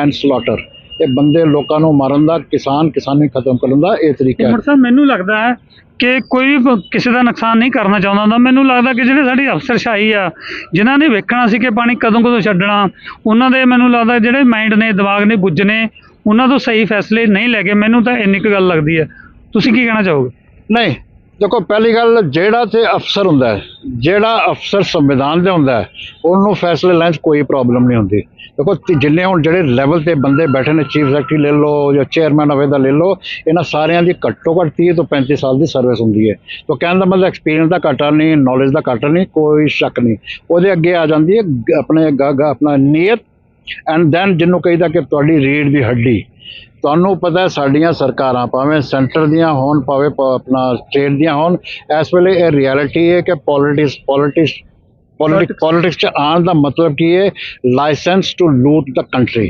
And slaughter ਇਹ ਬੰਦੇ ਲੋਕਾਂ ਨੂੰ ਮਾਰਨ ਦਾ ਕਿਸਾਨ ਕਿਸਾਨੀ ਖਤਮ ਕਰਨ ਦਾ ਇਹ ਤਰੀਕਾ ਹੈ। ਸਾਹਿਬ ਮੈਨੂੰ ਲੱਗਦਾ ਹੈ ਕਿ ਕੋਈ ਵੀ ਕਿਸੇ ਦਾ ਨੁਕਸਾਨ ਨਹੀਂ ਕਰਨਾ ਚਾਹੁੰਦਾ ਹੁੰਦਾ। ਮੈਨੂੰ ਲੱਗਦਾ ਕਿ ਜਿਹੜੇ ਸਾਡੀ ਅਫਸਰਸ਼ਾਹੀ ਆ ਜਿਨ੍ਹਾਂ ਨੇ ਵੇਖਣਾ ਸੀ ਕਿ ਪਾਣੀ ਕਦੋਂ ਕਦੋਂ ਛੱਡਣਾ ਉਹਨਾਂ ਦੇ ਮੈਨੂੰ ਲੱਗਦਾ ਜਿਹੜੇ ਮਾਈਂਡ ਨੇ ਦਿਮਾਗ ਨੇ ਬੁੱਝ ਨੇ ਉਹਨਾਂ ਤੋਂ ਸਹੀ ਫੈਸਲੇ ਨਹੀਂ ਲੈ ਕੇ ਮੈਨੂੰ ਤਾਂ ਇੰਨੀ ਕੁ ਗੱਲ ਲੱਗਦੀ ਹੈ। ਤੁਸੀਂ ਕੀ ਕਹਿਣਾ ਚਾਹੋਗੇ? ਨਹੀਂ ਦੇਖੋ, ਪਹਿਲੀ ਗੱਲ, ਜਿਹੜਾ ਤੇ ਅਫਸਰ ਹੁੰਦਾ ਹੈ, ਜਿਹੜਾ ਅਫਸਰ ਸੰਵਿਧਾਨ ਦੇ ਹੁੰਦਾ ਹੈ, ਉਹਨੂੰ ਫੈਸਲੇ ਲੈਣ 'ਚ ਕੋਈ ਪ੍ਰੋਬਲਮ ਨਹੀਂ ਹੁੰਦੀ। ਦੇਖੋ, ਤੀ- ਜਿੰਨੇ ਹੁਣ ਜਿਹੜੇ ਲੈਵਲ ਤੇ ਬੰਦੇ ਬੈਠੇ ਨੇ ਚੀਫ ਸੈਕਟਰੀ ਲੈ ਲਓ ਜਾਂ ਚੇਅਰਮੈਨ ਹੋਵੇ ਦਾ ਲੈ ਲਓ, ਇਹਨਾਂ ਸਾਰਿਆਂ ਦੀ ਘੱਟੋ ਘੱਟ 30 ਤੋਂ 35 ਸਾਲ ਦੀ ਸਰਵਿਸ ਹੁੰਦੀ ਹੈ। ਤਾਂ ਕਹਿਣ ਦਾ ਮਤਲਬ ਐਕਸਪੀਰੀਅੰਸ ਦਾ ਘਾਟਾ ਨਹੀਂ ਨੌਲੇਜ ਦਾ ਘਾਟਾ ਨਹੀਂ, ਕੋਈ ਸ਼ੱਕ ਨਹੀਂ। ਉਹਦੇ ਅੱਗੇ ਆ ਜਾਂਦੀ ਹੈ ਆਪਣੇ ਗ- ਆਪਣਾ ਨੀਅਤ ਐਂਡ ਦੈਨ ਜਿਹਨੂੰ ਕਹੀਦਾ ਕਿ ਤੁਹਾਡੀ ਰੀੜ ਦੀ ਹੱਡੀ। ਤੁਹਾਨੂੰ ਪਤਾ ਸਾਡੀਆਂ ਸਰਕਾਰਾਂ ਭਾਵੇਂ ਸੈਂਟਰ ਦੀਆਂ ਹੋਣ, ਭਾਵੇਂ ਆਪਣਾ ਸਟੇਟ ਦੀਆਂ ਹੋਣ, ਇਸ ਵੇਲੇ ਇਹ ਰਿਐਲਿਟੀ ਹੈ ਕਿ ਪੋਲਿਟਿਕਸ ਪੋਲਿਟਿਕਸ ਪੋਲਿਟਿਕਸ ਪੋਲਿਟਿਕਸ ਚ ਆਉਣ ਦਾ ਮਤਲਬ ਕੀ ਹੈ license to loot the country